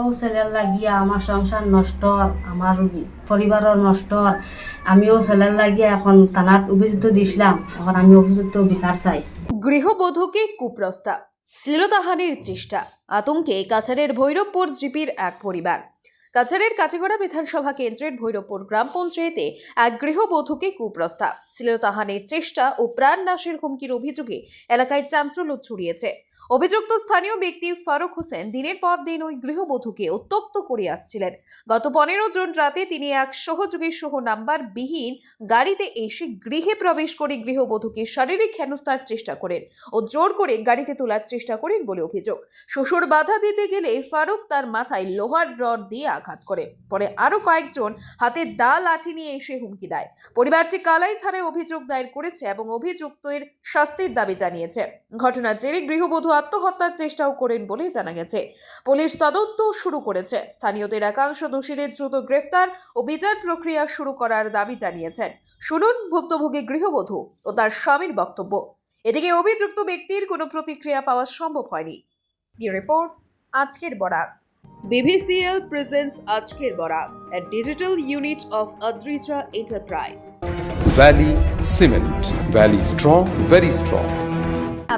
ও ছেলের লাগিয়া আমার সংসার নষ্ট, আমার পরিবারের নষ্ট। আমিও ছেলের লাগিয়া এখন থানাত অভিযুক্ত দিছিলাম এখন আমি অভিযুক্ত বিচার চাই। গৃহবধূকে কুপ্রস্তাব শ্লীলতাহানির চেষ্টা আতঙ্কে কাছাড়ের ভৈরবপুর জিপির এক পরিবার কাছাড়ের কাটিগড়া বিধানসভা কেন্দ্রের ভৈরবপুর গ্রাম পঞ্চায়েতে এক গৃহবধূকে কুপ্রস্তাব শ্লীলতাহানির চেষ্টা ও প্রাণনাশের হুমকির অভিযোগে এলাকায় চাঞ্চল্য ছড়িয়েছে। অভিযুক্ত স্থানীয় ব্যক্তি ফারুক হোসেন দিনের পর দিন ওই গৃহবধূকে উত্তক্ত করে আসছিলেন। গত পনেরো জুন রাতে তিনি এক সহযোগী সহ নাম্বার বিহীন গাড়িতে এসে গৃহে প্রবেশ করে গৃহবধূকে শারীরিক হেনস্থার চেষ্টা করেন ও জোর করে গাড়িতে তোলার চেষ্টা করেন বলে অভিযোগ। শ্বশুর বাধা দিতে গেলে ফারুক তার মাথায় লোহার রড দিয়ে আঘাত করে। পরে আরও কয়েকজন হাতে দা লাঠি নিয়ে এসে হুমকি দেয়। পরিবারটি কালাই থানায় অভিযোগ দায়ের করেছে এবং অভিযুক্তের শাস্তির দাবি জানিয়েছে। ঘটনার জেরে গৃহবধূ আত্মহত্যার চেষ্টাও করেন বলে জানা গেছে পুলিশ তদন্ত শুরু করেছে স্থানীয়দের একাংশ দোষীদের দ্রুত গ্রেফতার ও বিচার প্রক্রিয়া শুরু করার দাবি জানিয়েছেন শুনুন ভুক্তভোগী গৃহবধূ ও তার স্বামীর বক্তব্য এদিকে অভিযুক্ত ব্যক্তির কোনো প্রতিক্রিয়া পাওয়া সম্ভব হয়নি রিপোর্ট আজকের বরাক BBCL presents আজকের Barak a digital unit of Adrija Enterprise. Valley Cement. Valley strong, very strong.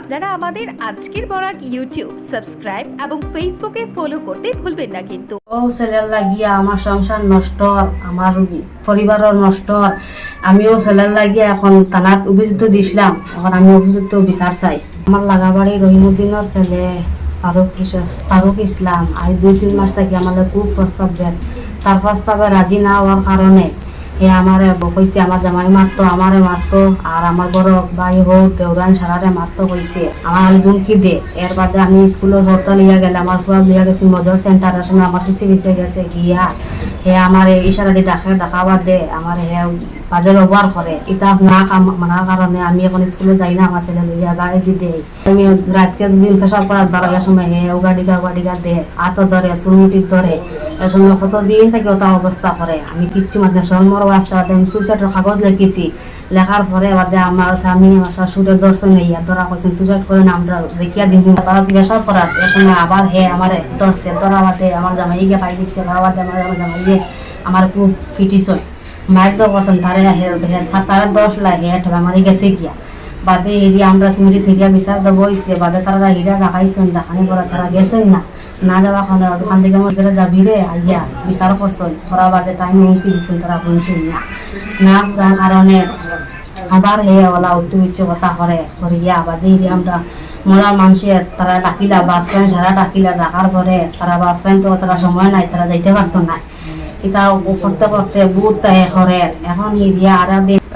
আপনারা আমাদের আজকের বরাক ইউটিউব সাবস্ক্রাইব এবং ফেসবুকে ফলো করতে ভুলবেন না কিন্তু। ও ছেলের লাগিয়া আমার সংসার নষ্ট, আমার পরিবারের নষ্ট। আমিও ছেলের লাগিয়া এখন থানাত অভিযুক্ত দিছিলাম, এখন আমি অভিযুক্ত বিচার চাই। আমার লাগাবাড়ি রহিমুদ্দিনের ছেলে ফারুক ফারুক ইসলাম আজ দুই তিন মাস থাকি আমাদের খুব প্রস্তাব দেন তার প্রস্তাবে রাজি না হওয়ার কারণে হে আমারে কইছে আমার জামাই মারতো, আমারে মারতো, আর আমার বড় ভাই হোক দেওরান সারারে মারতো কইছে। আমার আমি দুমকি দে? এর বাদে আমি স্কুলে ভর্তা লিয়া গেলে, আমার ফুয়া লিয়া গেছি মজর সেন্টারের সঙ্গে আমার পিছিয়ে পিছিয়ে গেছে, গিয়া হে আমার ইশারা দিয়ে ডাকে ডাকাবার দে, আমার হে বাজে ব্যবহার করে। এটা না কাম- মানার কারণে আমি এখন স্কুলে যাই না, আমার ছেলে লইয়া গাড়ি দি দেই আমি রাতকে দুদিন পেশাব করার বারোয়ার সময়, হে ও গাড়িটা গাড়িটা দে হাতও ধরে চুলমুটির ধরে। সময় কত দিন থেকে ওটা অবস্থা করে আমি কিচ্ছু শর্মর আসতে বাদে আমি সুইসাইডের কাগজ লিখেছি। লেখার পরে বাদে আমার স্বামী আমার শাশুড়ের দর্শন ইয়া ধরা কইছেন সুইসাইড না আমরা দেখিয়া দিব তারা পেশাব করার এ সময় আবার হে আমার ধরছে ধরা বাদে আমার জামাইকে পাই দিচ্ছে ধরা বাদে আমার আমার জামাইয়ে আমার খুব ফিটিস হয় মাইক দো পছন্দ তারে তারা দশ লাগে হে ঠেলা মারি গেছে গিয়া। বাদে এরিয়া আমরা তুমি থেরিয়া বিচার দেব বাদে তারা হিরা রাখাইছেন রাখানি পরে তারা গেছেন না। না যাওয়া খানে ওখান থেকে আমার গেলে যাবি রে, আইয়া বিচার করছেন করা বাদে তাই হুমকি দিচ্ছেন তারা শুনছেন না। না যার কারণে আবার হে ওলা উত্তর ইচ্ছে কথা করে, করিয়া বাদে এরিয়া আমরা। মরা মানুষের তারা ডাকিলা বাপসান সারা ডাকিলা, ডাকার পরে তারা বাপসান তো তারা সময় নাই, তারা যাইতে পারতো না এটা করতে করতে বহুত তাহে করে এখন ইরিয়া আর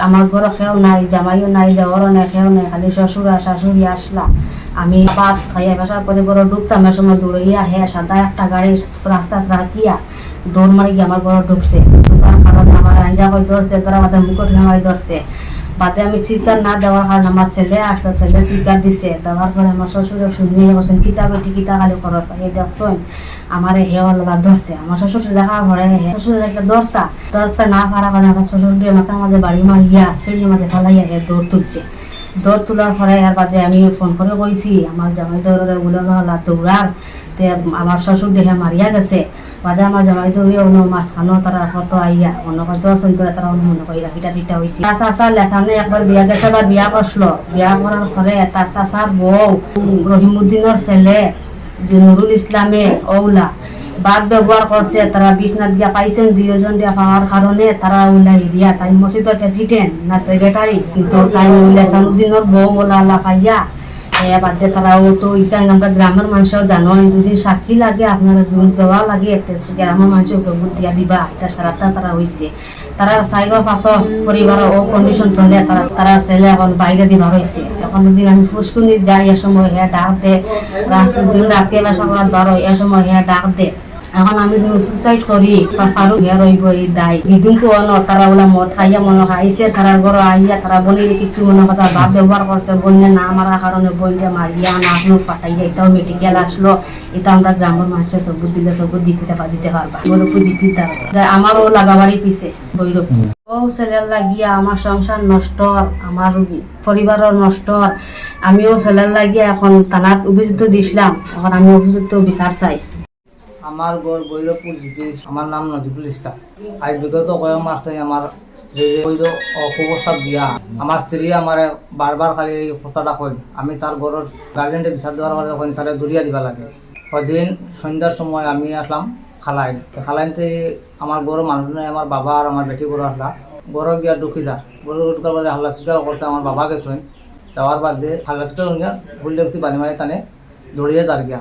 আমার ঘরে খেয়েও নাই, জামাইও নাই, দেওয়ারও নাই খেয়েও নাই, খালি শ্বশুর শাশুড়ি আসলা। আমি ভাত খাইয়া বাসার পরে ঘরে ঢুকতাম এর সময় দৌড়াইয়া হ্যাঁ সাদা একটা গাড়ি রাস্তা রাখিয়া দৌড় মারি গিয়ে আমার ঘরে ঢুকছে। আমার আঞ্জা করে ধরছে, তোরা আমাদের মুকুট হেমাই ধরছে। বাদে আমি চিৎকার না দেওয়ার কারণে আমার ছেলে আসলো, ছেলে চিৎকার দিছে। দেওয়ার পরে আমার শ্বশুরে শুনিয়ে বলছেন, কিতা বেটি কিতা খালি খরচ এই দেখছেন? আমার হেওয়াল বা ধরছে। আমার শ্বশুর দেখার পরে হে শ্বশুরের একটা দরতা দরতা না পারা কারণে আমার শ্বশুর মাথার মাঝে বাড়ি মারিয়া, সিঁড়ির মাঝে ফলাইয়া হে দৌড় তুলছে। দৌড় তোলার পরে এর বাদে আমি ফোন করে কইছি, আমার জামাই দৌড়ে বলে দৌড়ার। তে আমার শ্বশুর দেখে মারিয়া গেছে। বাদে আমার জামাই অন্য মাঝখানো তারা কত আইয়া অন্য কত সন্তরে তারা অন্য মনে করি রাখিটা চিটা হয়েছে চাষা লেসানে একবার বিয়া গেছে আবার বিয়া করল বিয়া করার পরে তার চাষার বউ রহিমুদ্দিনের ছেলে যে নুরুল ইসলামে ওলা বাদ ব্যবহার করছে তারা বিছনাথ দিয়া পাইছেন দুইজন দিয়া পাওয়ার কারণে তারা উল্লাই দিয়া তাই মসজিদের প্রেসিডেন্ট না সেক্রেটারি কিন্তু তাই উল্লাই সানুদ্দিনের বউ ওলা আল্লাহ পাইয়া এ বাদে তারা ও তো ইখানে আমরা গ্রামের মানুষও জানো দুদিন সাক্ষী লাগে, আপনারা দুদিন দেওয়া লাগে, এতে গ্রামের মানুষ সবুত দিয়া দিবা এটা সারাটা তারা হয়েছে তারা চাই বা পাঁচ পরিবার ও কন্ডিশন চলে, তারা তারা ছেলে এখন বাইরে দিবার হয়েছে এখন দিন আমি ফুসকুনি যাই এ সময় হ্যাঁ ডাক দে। রাস্তা দিন রাতে বাসা করার বারো এ সময় হ্যাঁ ডাক দে। এখন আমি সুসাইড করি ফারুক হে রইব এই দায় বিদুম কোন তারা ওলা মদ খাইয়া মনে খাইছে তারা ঘর আইয়া তারা বনির কিছু মনে কথা ভাব ব্যবহার করছে বন্যা না মারার কারণে বন্যা মারিয়া না আপনি পাঠাইয়া এটাও মেডিকেল আসলো এটা আমরা গ্রামের মানুষের সবুজ দিলে সবুজ দিতে দিতে পারবা বলে পুঁজি দ্বারা যে আমারও লাগাবাড়ি পিছে বৈরব ও ছেলের লাগিয়া আমার সংসার নষ্ট আমার পরিবারের নষ্ট আমিও ছেলের লাগিয়া এখন থানাত অভিযুক্ত দিছিলাম। এখন আমি অভিযুক্ত বিচার চাই। আমার ঘর বৈরবপুর জিপি আমার নাম নজিবুল ইসলাম। আজ বিগত কয়েক মাস থেকে আমার স্ত্রীর ওই অকুপ্রস্তাব দিয়া আমার স্ত্রী আমার বারবার খালি এই কথাটা কই আমি তার ঘরের গার্জেনটে বিচার দেওয়ার পরে কইন তারে দূরিয়া দিবা লাগে। ওদিন সন্ধ্যার সময় আমি আসলাম খালাইন। খালাইনতে আমার বড় মানুষ নাই, আমার বাবা আর আমার বেটি বড় আসলা। বড় গিয়া ঢুকি যা। বড় ঢুকার বাদে হাল্লা চিৎকার করতে আমার বাবা গেছেন। যাওয়ার বাদে হাল্লা চিৎকার হইয়া ভুল দেখছি বানি মারি টানে দৌড়িয়ে যার গিয়া।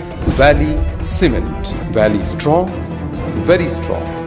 Valley Cement. Valley strong, very strong.